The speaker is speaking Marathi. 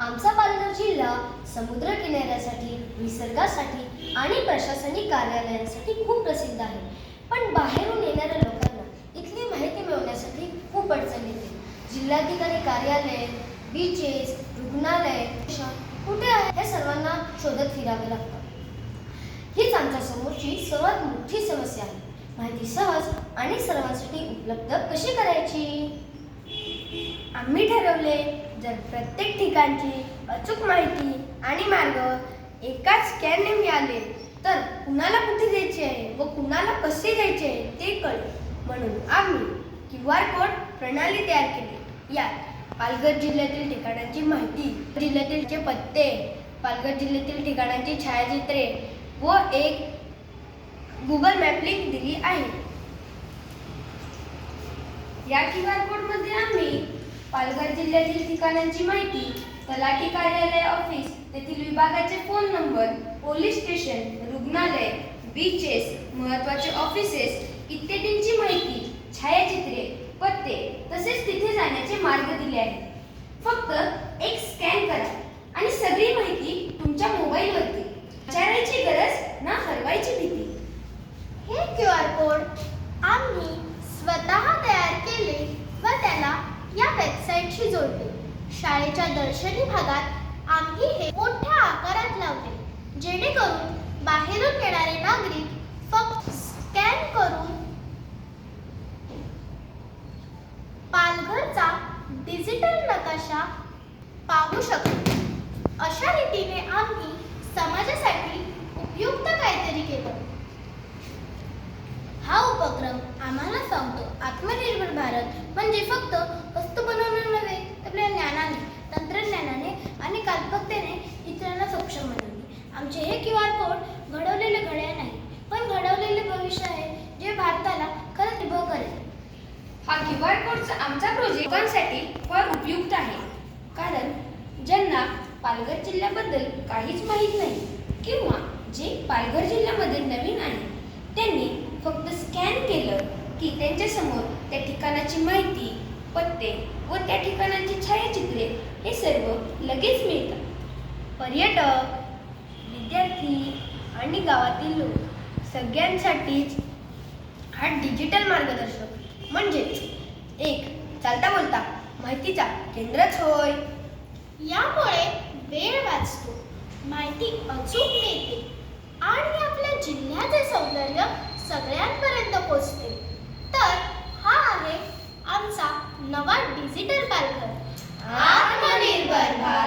आमचा पालघर जिल्हा समुद्र किनाऱ्यासाठी निसर्गासाठी आणि प्रशासनिक कार्यालयांसाठी खूप प्रसिद्ध आहे. पण बाहेरून येणाऱ्या लोकांना इथली माहिती मिळवण्यासाठी खूप अडचण येते. जिल्हाधिकारी कार्यालय बीचेस रुग्णालय कुठे आहे हे सर्वांना शोधत फिरावे लागतं हीच आमच्या समोरची सर्वात मोठी समस्या आहे. माहिती सहज आणि सर्वांसाठी उपलब्ध कशी करायची? आम्ही ठरवले जर प्रत्येक ठिकाणची अचूक माहिती आणि मार्ग एकाच स्कॅनने मिळाले तर कुणाला कुठे जायचे आहे व कुणाला कसे जायचे आहे ते कळेल. म्हणून आम्ही क्यू आर कोड प्रणाली तयार केली. यात पालघर जिल्ह्यातील ठिकाणांची माहिती जिल्ह्यातीलचे पत्ते पालघर जिल्ह्यातील ठिकाणांची छायाचित्रे व एक गुगल मॅप लिंक दिली आहे. या क्यू आर कोडमध्ये आम्ही पालघर जिल्ह्यातील ठिकाणांची माहिती तलाठी कार्यालय ऑफिस तेथील विभागाचे फोन नंबर पोलीस स्टेशन रुग्णालय बीचेस महत्त्वाचे ऑफिसेस इत्यादींची माहिती छायाचित्रे पत्ते तसेच तिथे जाण्याचे मार्ग दिले आहेत. फक्त एक स्कॅन करा आणि सगळी माहिती तुमच्या मोबाईलवरती विचारायची गरज ना हरवायची भीती हे क्यू आर कोड आम्ही स्वतः तयार केले व त्याला या वेबसाईटशी जोडले शाळेच्या दर्शनी भागात आम्ही हे मोठ्या आकारात लावले जेणेकरून बाहेरून येणारे नागरिक फक्त स्कॅन करून पालघरचा डिजिटल नकाशा पाहू शकतो. अशा रीतीने आम्ही समाजासाठी उपयुक्त काहीतरी केलं हा उपक्रम आम्हाला सांगतो आत्मनिर्भर भारत म्हणजे फक्त वस्तू बनवणं नव्हे तर आपल्या ज्ञानाने तंत्रज्ञानाने आणि कल्पकतेने इतरांना सक्षम बनवणे. आमचे हे क्यू आर कोड घडवलेले घड्याळ नाही पण घडवलेले भविष्य आहे जे भारताला खरंच उभं करेल. हा क्यू आर कोडचा आमचा प्रोजेक्ट लोकांसाठी फार उपयुक्त आहे. कारण ज्यांना पालघर जिल्ह्याबद्दल काहीच माहीत नाही किंवा जे पालघर जिल्ह्यामध्ये नवीन आहे त्यांनी फक्त की त्यांच्यासमोर त्या ठिकाणाची माहिती पत्ते व त्या ठिकाणांची छायाचित्रे हे सर्व लगेच मिळतात. पर्यटक विद्यार्थी आणि गावातील लोक सगळ्यांसाठीच हा डिजिटल मार्गदर्शक. म्हणजेच एक चालता बोलता माहितीचा केंद्रच होय. यामुळे वेळ वाचतो माहिती अचूक मिळते आणि आपल्या जिल्ह्याचे सौंदर्य सगळे डिजिटल पालघर आत्मनिर्भर भारत.